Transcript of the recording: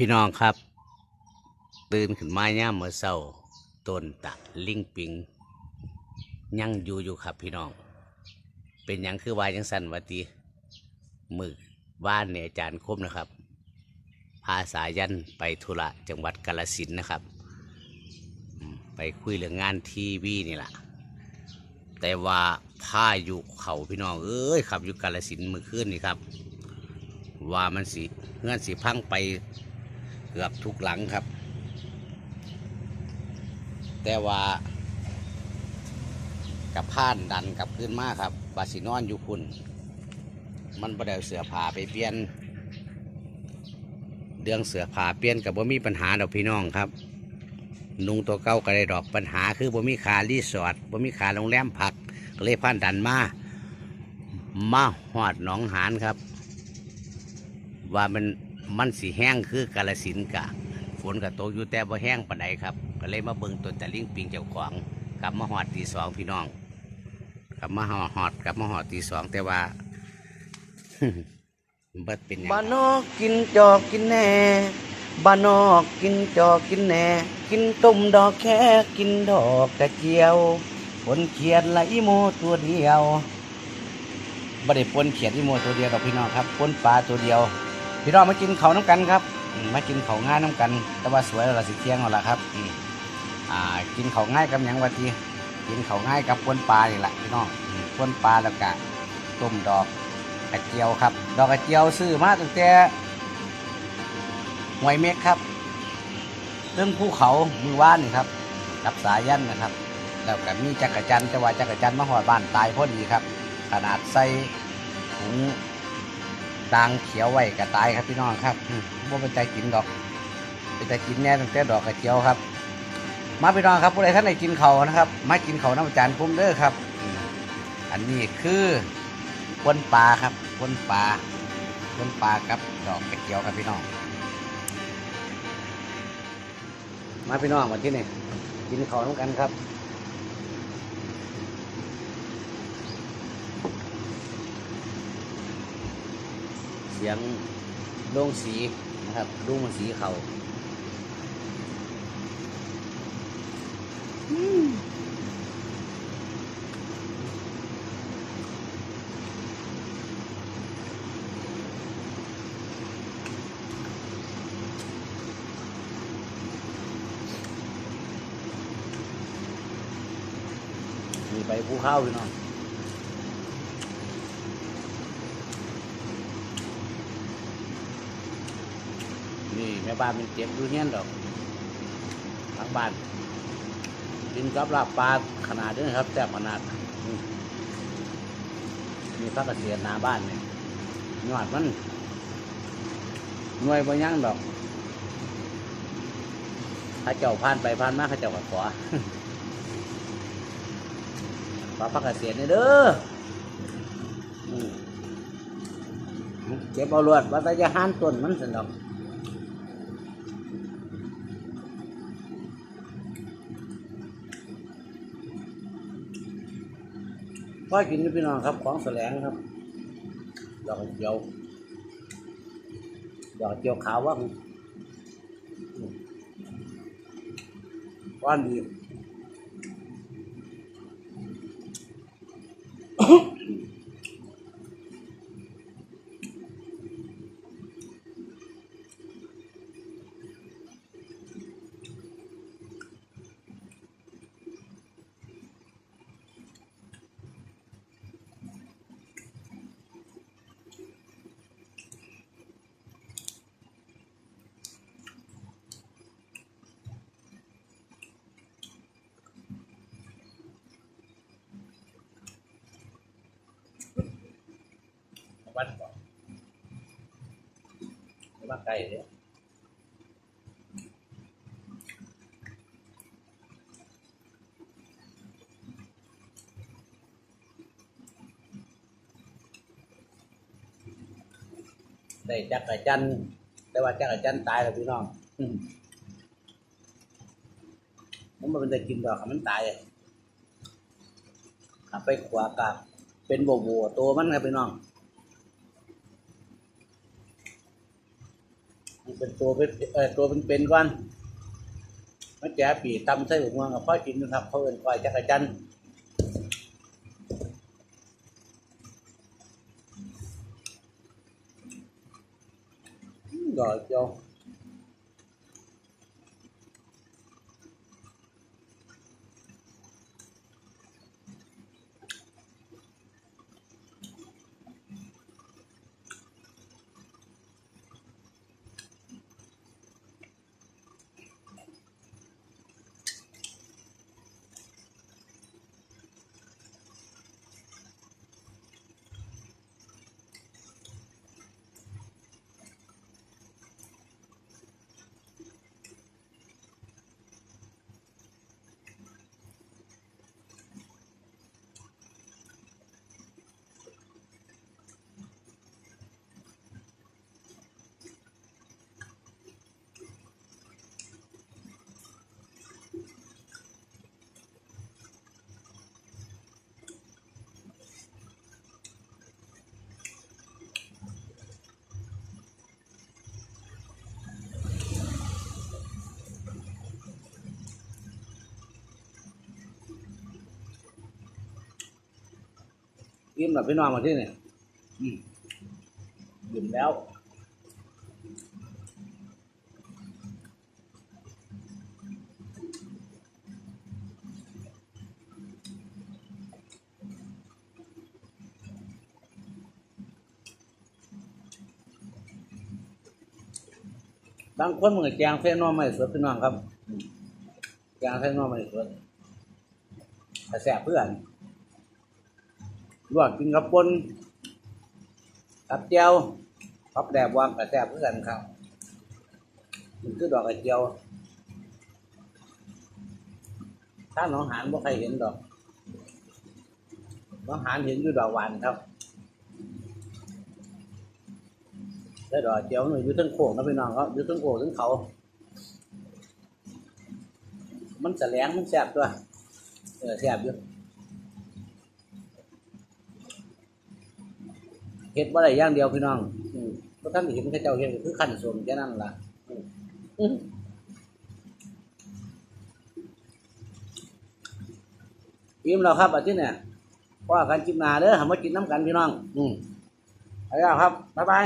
พี่น้องครับ ตื่นขึ้นมาย่ามเมื่อเช้าต้นตะลิงปิงยังอยู่อยู่ครับพี่น้อง เป็นยังคือวายยังสันวัตีมือบ้านเนี่ยอาจารย์คมนะครับ พาสายันไปธุระจังหวัดกาลสินนะครับ ไปคุยเรื่องงานทีวีนี่แหละแต่ว่าพาอยู่เขาพี่น้องเอ้ยขับอยู่กาลสินมือคืนนี่ครับ ว่ามันสิเงื่อนสิพังไป เกือบทุกหลังครับ แต่ว่ากับพานดันกับขึ้นมาครับ บาสินอนอยู่คุณ มันประเดี๋ยวเสือผ้าไปเปลี่ยน เรื่องเสือผ้าเปลี่ยนกับบ่มีปัญหาดอกพี่น้องครับนุงตัวเก่าก็ได้ดอกปัญหาคือบ่มีคารีสอร์ทบ่มีคาโรงแรมพักก็เลยพานดันมามาหอดหนองหานครับ ว่ามัน มันสีแห้งคือกาลสินกะ ฝนกับตกอยู่แต่บ่แห้งปานใดครับ ก็เลยมาเบิ่งต้นตะลิงปิงเจ้าของกลับมาหอดตีสองพี่น้องกลับมาหอดหอดกลับมาหอดตีสองแต่ว่าเบิดเป็นหยังบ้านนอกกินจอกกินแหน่บ้านนอกกินจอกกินแหน่กินต้มดอกแค่กินดอกกระเจียวผลเขียดไหลโมตัวเดียวบ่ได้ปนเขียดอีโมตัวเดียวดอกพี่น้องครับปนปลาตัวเดียว พี่น้องมากินเขาน้ำกันครับมากินเขาง่ายน้ำกัน แต่ว่าสวยเราสิเที่ยงเอาละครับอ่ากินเขาง่ายกับหยังวะทีกินเขาง่ายกับปนปลานี่แหละพี่น้องอืมปนปลาแล้วก็ต้มดอกกระเจียวครับ ดอกกระเจียวซื้อมาตั้งแต่หวยเม็กครับเรื่องภูเขามือว่านนี่ครับกับสายันนะครับ แล้วก็มีจักรจันทร์แต่ว่าจักรจันทร์มาหอดบ้านตายพอดีครับ ขนาดใส่ถุง ดังเขียวไว้ก็ตายครับพี่น้องครับอืมบ่เป็นใจกินดอก เป็นใจกินแน่ตั้งแต่ดอกกระเจียวครับ มาพี่น้องครับผู้ใดท่านใดกินเขานะครับ มากินเขาน้ำจานพุ่มเด้อครับ อันนี้คือปนปลาครับปนปลาปนปลากับดอกกระเจียวครับพี่น้อง มาพี่น้องวันที่นี่กินเขาน้ำกันครับ เสียงโล่งสีนะครับดุ้งสีเขามีใบภูเข้าพี่น้อง นี่แม่บ้านมันเจ็บดูเงี้ยนดอกทั้งบ้านกินกับลาบปลาขนาดนี้ครับแซ่บขนาดมีพระเกษตรหนาบ้านเนี่ยยอดมันหน่วยบางยังดอกข้าเจ้าผ่านไปผ่านมาข้าเจ้าก็ขอขอพระเกษตรนี่ยเด้อเก็บเอาลวดว่าแต่จะหันต้นมันสนดอก ว่ากินนี่พี่น้องครับ ของแสลงครับ ดอกเจียว ดอกเจียวขาวว่างว่านดี บ้านก่อนบ้านไก่เนี่ยได้จักรจันทร์แต่ว่าจักรจันทร์ตายแล้วพี่น้องอืมมันบ่เป็นได้กินดอกค่ะมันตายขับไปขวากะเป็นโบโบตัวมันครับพี่น้อง มัน เป็นตัวเป็นเออตัวเป็นเป็นก่อนมันแจ๋ปีตำใส่หัวงวงกับพ่อกินนะครับเขาเอินควายจักรจันทร์อืมดอกเจ้า วยิ้มแบบพี่น้องมาที่นี่อืมยิ้มแล้วบางคนมันก็แจงเส้นนอไม่สดพี่น้องครับแจงเส้นนอไม่สดแต่แสบเพื่อน ลวกกินกับปนกับเจียวพับแดบวางกระแซบเพื่อกันครับมันคือดอกกระเจียวถ้าหนองหานบ่ใครเห็นดอกหนองหานเห็นอยู่ดอกหวานครับแล้วดอกเจียวหนูอยู่ทั้งโขงนะพี่น้องครับอยู่ทั้งโขงทั้งเขา มันแสลงมันแสบตัวเออแสบอยู่ เห็ดว่าได้อย่างเดียวพี่น้องเพราะท่านเห็นเขาเจ้าเห็นคือขันสมแค่นั้นล่ะอิ่มแล้วครับอาทิตย์เนี่ยว่ากันกินนาเด้อหามากินน้ำกันพี่น้อง อืมไปแล้วครับ บ๊ายบาย